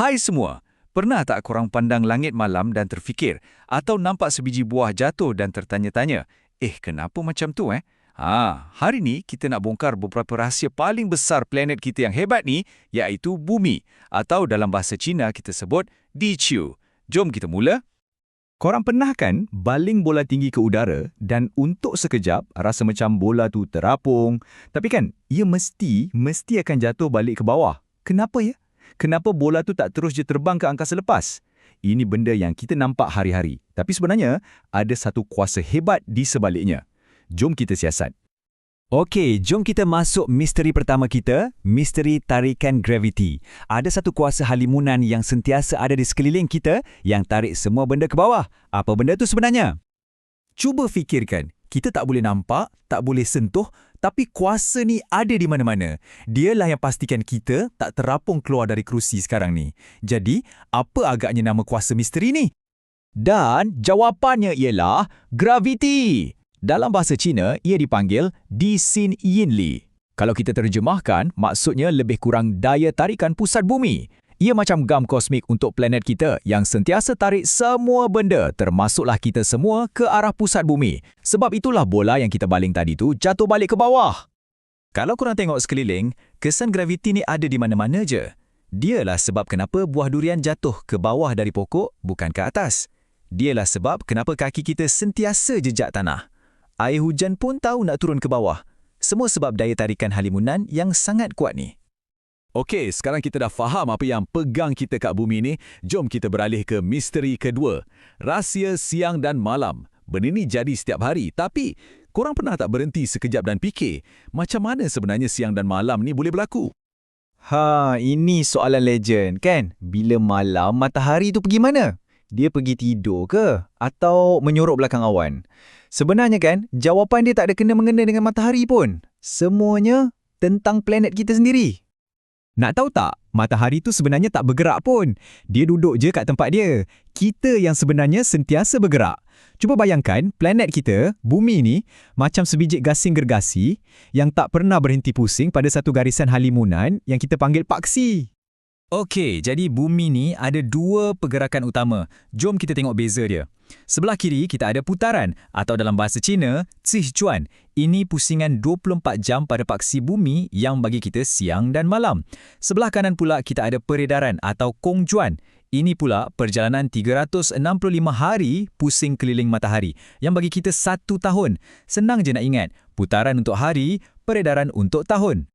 Hai semua, pernah tak korang pandang langit malam dan terfikir atau nampak sebiji buah jatuh dan tertanya-tanya, eh kenapa macam tu eh? Ha, hari ni kita nak bongkar beberapa rahsia paling besar planet kita yang hebat ni, iaitu bumi atau dalam bahasa Cina kita sebut Diqiu. Jom kita mula. Korang pernah kan baling bola tinggi ke udara dan untuk sekejap rasa macam bola tu terapung. Tapi kan, ia mesti, mesti akan jatuh balik ke bawah. Kenapa ya? Kenapa bola tu tak terus je terbang ke angkasa lepas? Ini benda yang kita nampak hari-hari. Tapi sebenarnya, ada satu kuasa hebat di sebaliknya. Jom kita siasat. Okey, jom kita masuk misteri pertama kita, misteri tarikan graviti. Ada satu kuasa halimunan yang sentiasa ada di sekeliling kita yang tarik semua benda ke bawah. Apa benda tu sebenarnya? Cuba fikirkan, kita tak boleh nampak, tak boleh sentuh, tapi kuasa ni ada di mana-mana. Dialah yang pastikan kita tak terapung keluar dari kerusi sekarang ni. Jadi, apa agaknya nama kuasa misteri ni? Dan jawapannya ialah graviti. Dalam bahasa Cina, ia dipanggil Di Xin Yin Li. Kalau kita terjemahkan, maksudnya lebih kurang daya tarikan pusat bumi. Ia macam gam kosmik untuk planet kita yang sentiasa tarik semua benda termasuklah kita semua ke arah pusat bumi. Sebab itulah bola yang kita baling tadi tu jatuh balik ke bawah. Kalau korang tengok sekeliling, kesan graviti ni ada di mana-mana je. Dialah sebab kenapa buah durian jatuh ke bawah dari pokok bukan ke atas. Dialah sebab kenapa kaki kita sentiasa jejak tanah. Air hujan pun tahu nak turun ke bawah. Semua sebab daya tarikan halimunan yang sangat kuat ni. Okey, sekarang kita dah faham apa yang pegang kita kat bumi ni. Jom kita beralih ke misteri kedua. Rahsia siang dan malam. Benda ni jadi setiap hari. Tapi, korang pernah tak berhenti sekejap dan fikir, macam mana sebenarnya siang dan malam ni boleh berlaku? Ha, ini soalan legend kan? Bila malam, matahari tu pergi mana? Dia pergi tidur ke? Atau menyorok belakang awan? Sebenarnya kan, jawapan dia tak ada kena-mengena dengan matahari pun. Semuanya tentang planet kita sendiri. Nak tahu tak, matahari tu sebenarnya tak bergerak pun. Dia duduk je kat tempat dia. Kita yang sebenarnya sentiasa bergerak. Cuba bayangkan, planet kita, bumi ni, macam sebiji gasing gergasi yang tak pernah berhenti pusing pada satu garisan halimunan yang kita panggil paksi. Okey, jadi bumi ni ada dua pergerakan utama. Jom kita tengok beza dia. Sebelah kiri kita ada putaran atau dalam bahasa Cina, Zichuan. Ini pusingan 24 jam pada paksi bumi yang bagi kita siang dan malam. Sebelah kanan pula kita ada peredaran atau Kongjuan. Ini pula perjalanan 365 hari pusing keliling matahari yang bagi kita satu tahun. Senang je nak ingat, putaran untuk hari, peredaran untuk tahun.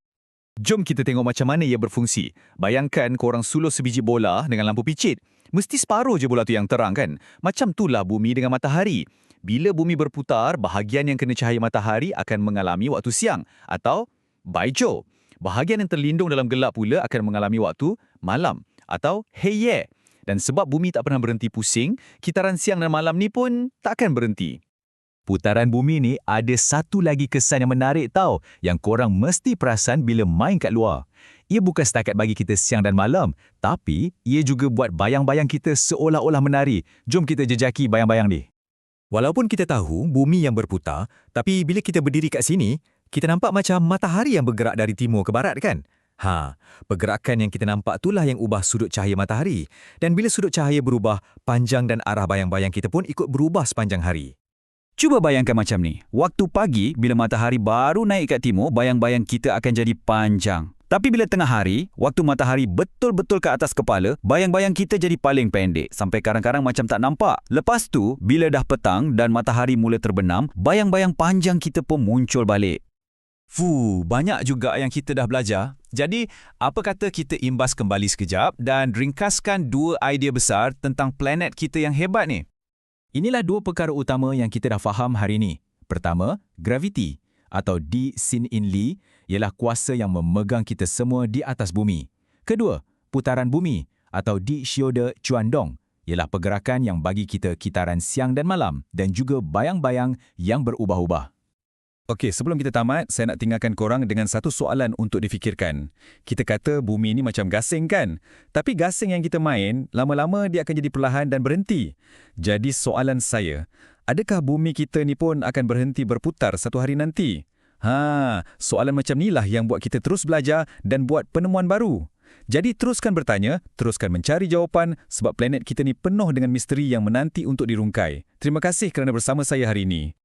Jom kita tengok macam mana ia berfungsi. Bayangkan korang suluh sebiji bola dengan lampu picit. Mesti separuh je bola tu yang terang kan? Macam itulah bumi dengan matahari. Bila bumi berputar, bahagian yang kena cahaya matahari akan mengalami waktu siang atau baijiu. Bahagian yang terlindung dalam gelap pula akan mengalami waktu malam atau heiye. Dan sebab bumi tak pernah berhenti pusing, kitaran siang dan malam ni pun takkan berhenti. Putaran bumi ni ada satu lagi kesan yang menarik tau yang korang mesti perasan bila main kat luar. Ia bukan setakat bagi kita siang dan malam, tapi ia juga buat bayang-bayang kita seolah-olah menari. Jom kita jejaki bayang-bayang ni. Walaupun kita tahu bumi yang berputar, tapi bila kita berdiri kat sini, kita nampak macam matahari yang bergerak dari timur ke barat kan? Ha, pergerakan yang kita nampak itulah yang ubah sudut cahaya matahari. Dan bila sudut cahaya berubah, panjang dan arah bayang-bayang kita pun ikut berubah sepanjang hari. Cuba bayangkan macam ni. Waktu pagi, bila matahari baru naik kat timur, bayang-bayang kita akan jadi panjang. Tapi bila tengah hari, waktu matahari betul-betul ke atas kepala, bayang-bayang kita jadi paling pendek. Sampai kadang-kadang macam tak nampak. Lepas tu, bila dah petang dan matahari mula terbenam, bayang-bayang panjang kita pun muncul balik. Fuh, banyak juga yang kita dah belajar. Jadi, apa kata kita imbas kembali sekejap dan ringkaskan dua idea besar tentang planet kita yang hebat ni? Inilah dua perkara utama yang kita dah faham hari ini. Pertama, graviti atau Di Sin In Li ialah kuasa yang memegang kita semua di atas bumi. Kedua, putaran bumi atau Di Xiode Chuandong ialah pergerakan yang bagi kita kitaran siang dan malam dan juga bayang-bayang yang berubah-ubah. Okey, sebelum kita tamat, saya nak tinggalkan korang dengan satu soalan untuk difikirkan. Kita kata bumi ini macam gasing kan? Tapi gasing yang kita main, lama-lama dia akan jadi perlahan dan berhenti. Jadi soalan saya, adakah bumi kita ni pun akan berhenti berputar satu hari nanti? Ha, soalan macam inilah yang buat kita terus belajar dan buat penemuan baru. Jadi teruskan bertanya, teruskan mencari jawapan sebab planet kita ni penuh dengan misteri yang menanti untuk dirungkai. Terima kasih kerana bersama saya hari ini.